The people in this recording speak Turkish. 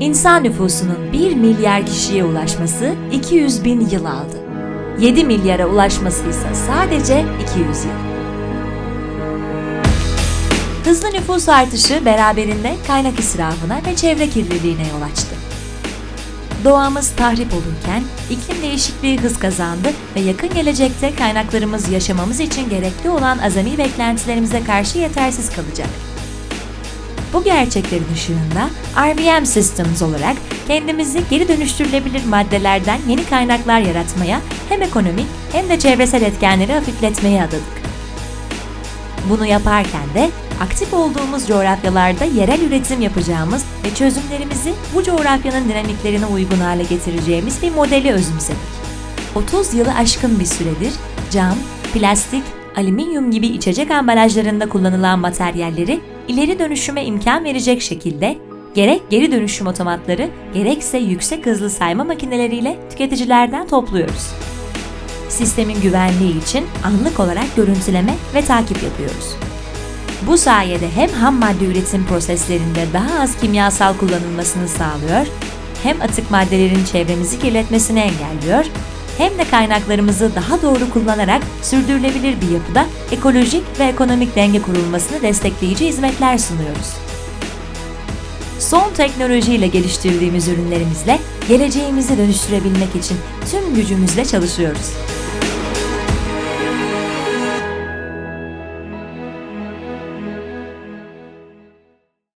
İnsan nüfusunun 1 milyar kişiye ulaşması 200 bin yıl aldı. 7 milyara ulaşması ise sadece 200 yıl. Hızlı nüfus artışı beraberinde kaynak israfına ve çevre kirliliğine yol açtı. Doğamız tahrip olurken iklim değişikliği hız kazandı ve yakın gelecekte kaynaklarımız yaşamamız için gerekli olan azami beklentilerimize karşı yetersiz kalacak. Bu gerçeklerin ışığında RVM Systems olarak kendimizi geri dönüştürülebilir maddelerden yeni kaynaklar yaratmaya hem ekonomik hem de çevresel etkenleri hafifletmeye adadık. Bunu yaparken de aktif olduğumuz coğrafyalarda yerel üretim yapacağımız ve çözümlerimizi bu coğrafyanın dinamiklerine uygun hale getireceğimiz bir modeli özümsedik. 30 yılı aşkın bir süredir cam, plastik, alüminyum gibi içecek ambalajlarında kullanılan materyalleri ileri dönüşüme imkan verecek şekilde gerek geri dönüşüm otomatları gerekse yüksek hızlı sayma makineleriyle tüketicilerden topluyoruz. Sistemin güvenliği için anlık olarak görüntüleme ve takip yapıyoruz. Bu sayede hem ham madde üretim proseslerinde daha az kimyasal kullanılmasını sağlıyor, hem atık maddelerin çevremizi kirletmesini engelliyor, hem de kaynaklarımızı daha doğru kullanarak sürdürülebilir bir yapıda ekolojik ve ekonomik denge kurulmasını destekleyici hizmetler sunuyoruz. Son teknolojiyle geliştirdiğimiz ürünlerimizle geleceğimizi dönüştürebilmek için tüm gücümüzle çalışıyoruz.